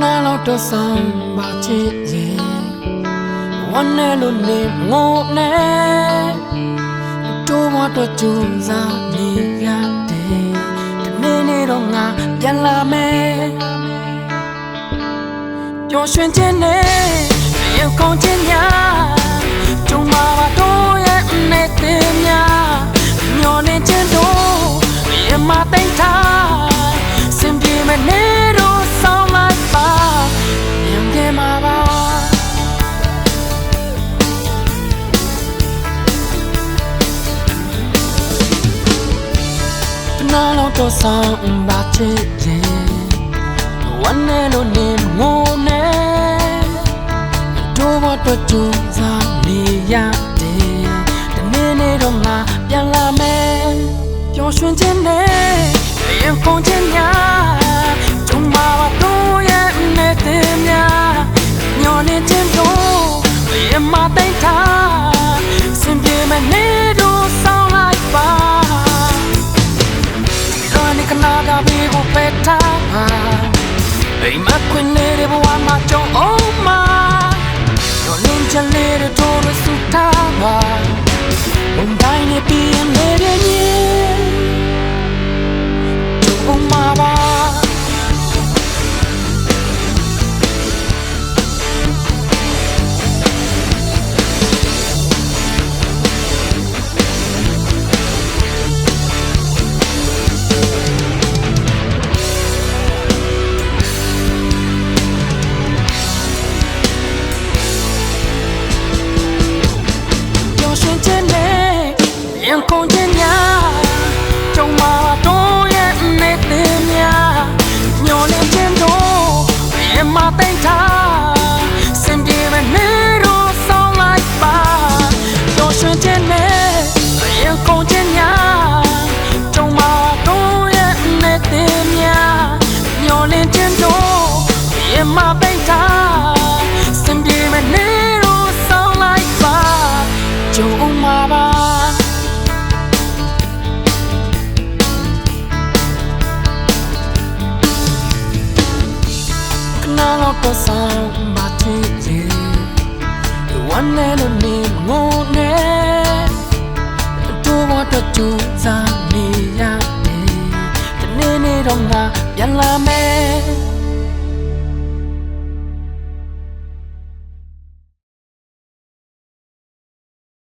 တော့ဆောင်ပါချစ်ရဲ့ဝမ်းနဲ့လို့နေငိုနဲ့တို့ဘတော့ကြုံစားနေရတယ်ဒီနေ့နေ့တော့ငါပြန်လာမယ်ပျော်ရွှင်ခြင်းနဲ့ရုပ်ကောင်းခြင်းညာကြုံမှာပါတို့ရဲ့အနေသေးများမျောနေခြင်းတို့ရမသိ နာလို့တော့ဆောင်ပါချစ်ရဲ့ဝမ်းနဲ့လို့နေငိုနေတို့ဘတော့ကြုံစားနေရတယ်ဒီနေ့နေ့တော့ငါပြန်လာမယ်ပျော်ရွှင်ခြင်းနဲ့ရင်ကုန်ခြင်းများကျုံမှာပါတို့ရဲ့နေသေးများညော်နေခြင်းတို့ရင်မသိမ့်ထား နိကနာကဘီကိုပက်တာအိမ်မခွင်လေးဘဝ ရင်ကုန်ခြင်းများကြုံမှာတော့ရဲ့နေသေးများညှော်နေခြင်းတို့ရင်မသိမ့်ထားစင်ပြေမနေတော့ဆောင်လိုက်ပါပျော်ရွှင်ခြင်းနဲ့ရင်ကုန်ခြင်းများကြုံမှာတော့ရဲ့နေသေးများညှော်နေခြင်းတို့ရင်မ နာတော့ပစာမတည်တယ် one and only ငိုနေတို့မတော့ကြူစားနေရတယ်တနေ့နေ့တော့ငါပြန်လာမယ်